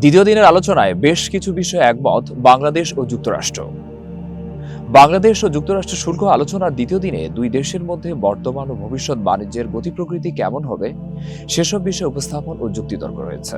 দ্বিতীয় দিনের আলোচনায় বেশ কিছু বিষয়ে একমত বাংলাদেশ ও যুক্তরাষ্ট্র। বাংলাদেশ ও যুক্তরাষ্ট্র শুল্ক আলোচনার দ্বিতীয় দিনে দুই দেশের মধ্যে বর্তমান ও ভবিষ্যৎ বাণিজ্যের গতি প্রকৃতি কেমন হবে, সেসব বিষয়ে উপস্থাপন ও যুক্তিতর্ক রয়েছে।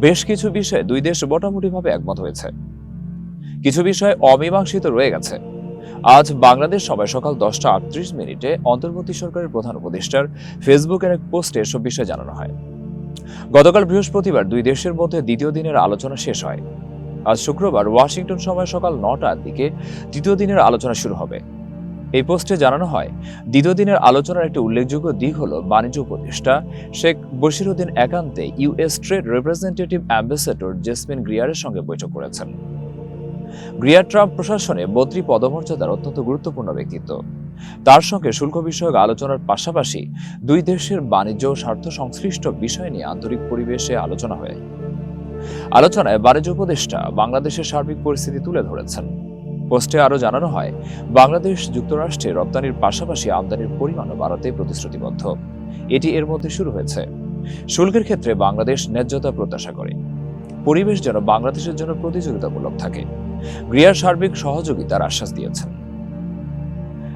বেশ কিছু বিষয়ে দুই দেশ মোটামুটিভাবে একমত হয়েছে। কিছু বিষয় অমীমাংসিত রয়ে গেছে। আজ বাংলাদেশ সময় সকাল দশটা আটত্রিশ মিনিটে অন্তর্বর্তী সরকারের প্রধান উপদেষ্টার ফেসবুকের এক পোস্টে এসব বিষয়ে জানানো হয়। গতকাল বৃহস্পতিবার দুই দেশের মধ্যে দ্বিতীয় দিনের আলোচনা শেষ হয়। আজ শুক্রবার ওয়াশিংটন সময় সকাল নটার দিকে দ্বিতীয় দিনের আলোচনা শুরু হবে। এই পোস্টে জানানো হয়, দ্বিতীয় দিনের আলোচনার একটি উল্লেখযোগ্য দিক হল বাণিজ্য উপদেষ্টা শেখ বশিরউদ্দিন একান্তে US trade representative ambassador Jasmine গ্রিয়ারের সঙ্গে বৈঠক করেছেন। গ্রিয়ার ট্রাম্প প্রশাসনে মন্ত্রী পদমর্যাদার অত্যন্ত গুরুত্বপূর্ণ ব্যক্তিত্ব। তার সঙ্গে শুল্ক বিষয়ক আলোচনার পাশাপাশি দুই দেশের বাণিজ্য স্বার্থ সংশ্লিষ্ট বিষয় নিয়ে আন্তরিক পরিবেশে আলোচনা হয়। আলোচনায় বাণিজ্য উপদেষ্টা বাংলাদেশের সার্বিক পরিস্থিতি তুলে ধরেছেন। পোস্টে আরও জানানো হয়, বাংলাদেশ যুক্তরাষ্ট্রে রপ্তানির পাশাপাশি আমদানির পরিমাণও বাড়াতে প্রতিশ্রুতিবদ্ধ। এটি এর মধ্যে শুরু হয়েছে। শুল্কের ক্ষেত্রে বাংলাদেশ ন্যায্যতা প্রত্যাশা করে। পরিবেশ যেন বাংলাদেশের জন্য প্রতিযোগিতামূলক থাকে। গ্রিয়ার সার্বিক সহযোগিতার আশ্বাস দিয়েছেন।